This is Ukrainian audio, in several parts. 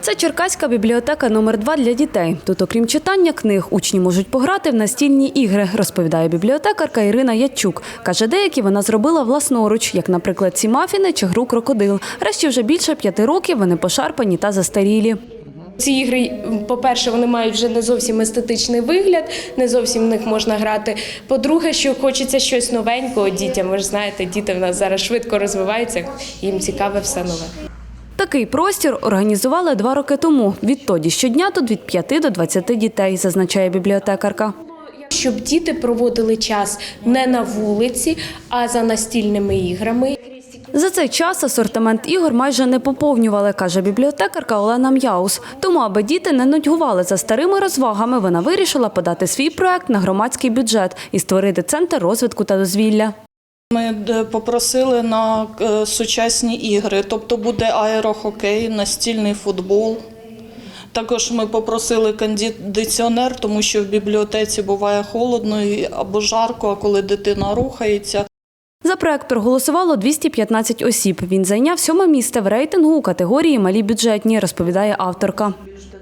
Це Черкаська бібліотека номер 2 для дітей. Тут, окрім читання книг, учні можуть пограти в настільні ігри, розповідає бібліотекарка Ірина Ячук. Каже, деякі вона зробила власноруч, як, наприклад, ці мафіни чи гру крокодил. Решті вже більше п'яти років вони пошарпані та застарілі. Ці ігри, по-перше, вони мають вже не зовсім естетичний вигляд, не зовсім в них можна грати. По-друге, що хочеться щось новенького дітям. Ви ж знаєте, діти в нас зараз швидко розвиваються, їм цікаве все нове. Такий простір організували два роки тому. Відтоді щодня тут від 5 до 20 дітей, зазначає бібліотекарка. Щоб діти проводили час не на вулиці, а за настільними іграми. За цей час асортимент ігор майже не поповнювали, каже бібліотекарка Олена М'яус. Тому, аби діти не нудьгували за старими розвагами, вона вирішила подати свій проект на громадський бюджет і створити центр розвитку та дозвілля. Ми е, попросили на е, сучасні ігри, тобто буде аерохокей, настільний футбол. Також ми попросили кондиціонер, тому що в бібліотеці буває холодно або жарко, а коли дитина рухається. За проект проголосувало 215 осіб. Він зайняв сьоме місце в рейтингу у категорії Малі бюджетні, розповідає авторка.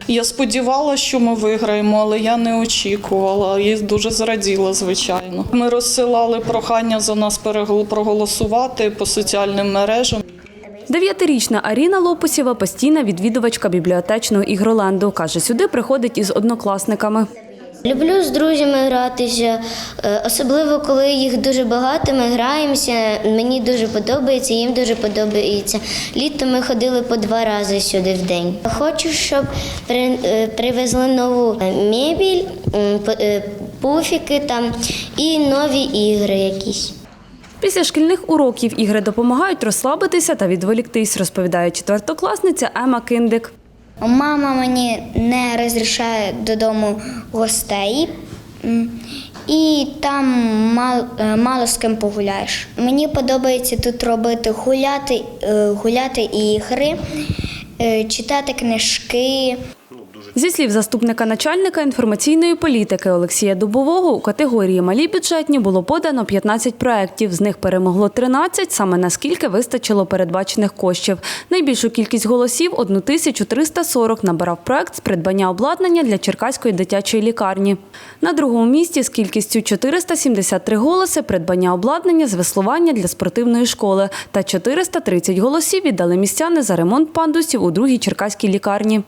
Я сподівалася, що ми виграємо, але я не очікувала і дуже зраділа, звичайно. Ми розсилали прохання за нас проголосувати по соціальним мережам. Дев'ятирічна Аріна Лопусєва постійна відвідувачка бібліотечного ігроленду. Каже, сюди приходить із однокласниками. Люблю з друзями гратися, е, особливо коли їх дуже багато, ми граємося. Мені дуже подобається, їм дуже подобається. Літом ми ходили по два рази сюди в день. Хочу, щоб е, привезли нову е, мебіль, пуфіки там і нові ігри якісь. Після шкільних уроків ігри допомагають розслабитися та відволіктись, розповідає четвертокласниця Ема Киндик. Мама мені не розрішає додому гостей, і там мало, мало з ким погуляєш. Мені подобається тут робити гуляти, е, гуляти ігри, е, читати книжки. Зі слів заступника начальника інформаційної політики Олексія Дубового, у категорії малі бюджетні було подано 15 проєктів. З них перемогло 13, саме наскільки вистачило передбачених коштів. Найбільшу кількість голосів 1340 набирав проект з придбання обладнання для Черкаської дитячої лікарні. На другому місці з кількістю 473 голоси придбання обладнання з веслування для спортивної школи та 430 голосів віддали містяни за ремонт пандусів у другій черкаській лікарні.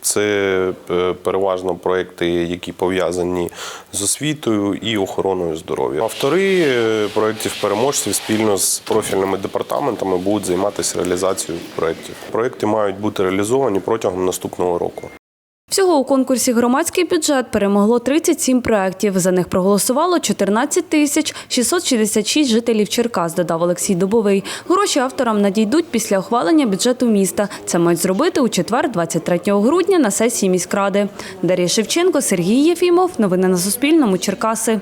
Це е, переважно проекти, які пов'язані з освітою і охороною здоров'я. Автори е, проєктів переможців спільно з профільними департаментами будуть займатися реалізацією проєктів. Проєкти мають бути реалізовані протягом наступного року. Всього у конкурсі громадський бюджет перемогло 37 проєктів. За них проголосувало 14 тисяч 666 жителів Черкас, додав Олексій Дубовий. Гроші авторам надійдуть після ухвалення бюджету міста. Це мають зробити у четвер, 23 грудня, на сесії міськради. Дар'я Шевченко, Сергій Єфімов. Новини на Суспільному. Черкаси.